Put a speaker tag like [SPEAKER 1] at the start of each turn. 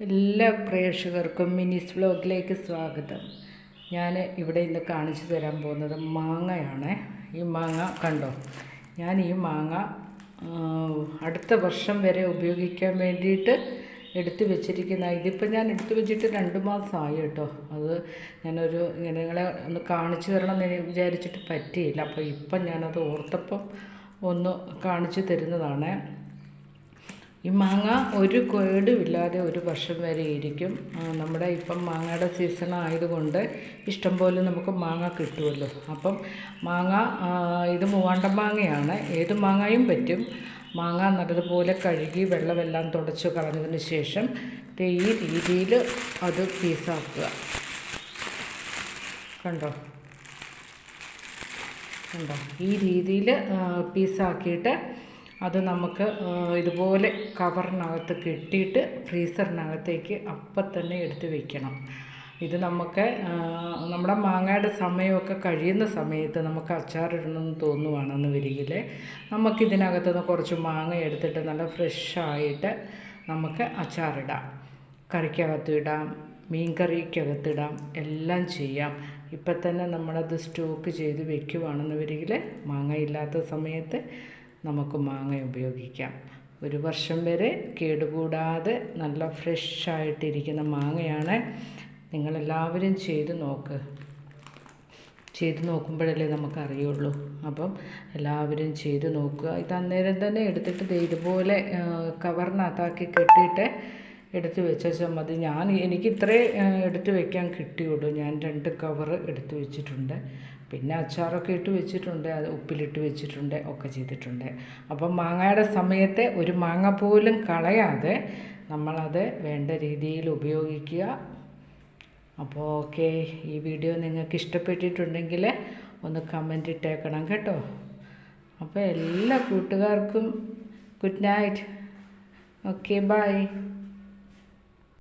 [SPEAKER 1] എല്ലാ പ്രേക്ഷകർക്കും മിനിസ് വ്ലോഗിലേക്ക് സ്വാഗതം. ഞാൻ ഇവിടെ ഇന്ന് കാണിച്ചു തരാൻ പോകുന്നത് മാങ്ങയാണ്. ഈ മാങ്ങ കണ്ടോ? ഞാൻ ഈ മാങ്ങ അടുത്ത വർഷം വരെ ഉപയോഗിക്കാൻ വേണ്ടിയിട്ട് എടുത്തു വെച്ചിരിക്കുന്ന ഇതിപ്പോൾ ഞാൻ എടുത്തു വെച്ചിട്ട് രണ്ട് മാസമായി കേട്ടോ. അത് ഞാനൊരു നിങ്ങളെ ഒന്ന് കാണിച്ചു തരണം എന്ന് വിചാരിച്ചിട്ട് പറ്റിയില്ല. അപ്പോൾ ഇപ്പം ഞാനത് ഓർത്തപ്പം ഒന്ന് കാണിച്ചു തരുന്നതാണ്. ഈ മാങ്ങ ഒരു കേടുമില്ലാതെ ഒരു വർഷം വരെ ഇരിക്കും. നമ്മുടെ ഇപ്പം മാങ്ങയുടെ സീസൺ ആയതുകൊണ്ട് ഇഷ്ടംപോലെ നമുക്ക് മാങ്ങ കിട്ടുമല്ലോ. അപ്പം മാങ്ങ ഇത് മൂവാണ്ട മാങ്ങയാണ്. ഏത് മാങ്ങയും പറ്റും. മാങ്ങ നല്ലതുപോലെ കഴുകി വെള്ളമെല്ലാം തുടച്ച് കളഞ്ഞതിന് ശേഷം ഈ രീതിയിൽ അത് പീസാക്കുക. കണ്ടോ? കണ്ടോ? ഈ രീതിയിൽ പീസാക്കിയിട്ട് അത് നമുക്ക് ഇതുപോലെ കവറിനകത്ത് കെട്ടിയിട്ട് ഫ്രീസറിനകത്തേക്ക് അപ്പം തന്നെ എടുത്ത് വെക്കണം. ഇത് നമുക്ക് നമ്മുടെ മാങ്ങയുടെ സമയമൊക്കെ കഴിയുന്ന സമയത്ത് നമുക്ക് അച്ചാറിടണമെന്ന് തോന്നുവാണെന്ന് വരികിൽ നമുക്കിതിനകത്തുനിന്ന് കുറച്ച് മാങ്ങ എടുത്തിട്ട് നല്ല ഫ്രഷായിട്ട് നമുക്ക് അച്ചാറിടാം. കറിക്കകത്ത് ഇടാം മീൻ കറിക്കകത്തിടാം എല്ലാം ചെയ്യാം. ഇപ്പം തന്നെ നമ്മളത് സ്റ്റോക്ക് ചെയ്ത് വെക്കുവാണെന്ന് വരികിൽ മാങ്ങ ഇല്ലാത്ത സമയത്ത് നമുക്ക് മാങ്ങ ഉപയോഗിക്കാം. ഒരു വർഷം വരെ കേടുകൂടാതെ നല്ല ഫ്രഷായിട്ടിരിക്കുന്ന മാങ്ങയാണ് നിങ്ങളെല്ലാവരും ചെയ്ത് നോക്ക്. ചെയ്ത് നോക്കുമ്പോഴല്ലേ നമുക്കറിയുള്ളൂ. അപ്പം എല്ലാവരും ചെയ്ത് നോക്കുക. ഇത് അന്നേരം തന്നെ എടുത്തിട്ട് ഇതുപോലെ കവറിനകത്താക്കി കെട്ടിയിട്ട് എടുത്ത് വെച്ചാൽ മതി ഞാൻ എനിക്ക് ഇത്രേ എടുത്ത് വെക്കാൻ കിട്ടിയുള്ളൂ. ഞാൻ രണ്ട് കവർ എടുത്ത് വെച്ചിട്ടുണ്ട്. പിന്നെ അച്ചാറൊക്കെ ഇട്ട് വെച്ചിട്ടുണ്ട്. അത് ഉപ്പിലിട്ട് വെച്ചിട്ടുണ്ട്. ഒക്കെ ചെയ്തിട്ടുണ്ട്. അപ്പം മാങ്ങയുടെ സമയത്ത് ഒരു മാങ്ങ പോലും കളയാതെ നമ്മളത് വേണ്ട രീതിയിൽ ഉപയോഗിക്കുക. അപ്പോൾ ഓക്കെ ഈ വീഡിയോ നിങ്ങൾക്ക് ഇഷ്ടപ്പെട്ടിട്ടുണ്ടെങ്കിൽ ഒന്ന് കമന്റ് ഇട്ടേക്കണം കേട്ടോ. അപ്പോൾ എല്ലാ കൂട്ടുകാർക്കും ഗുഡ് നൈറ്റ് ഓക്കെ ബൈ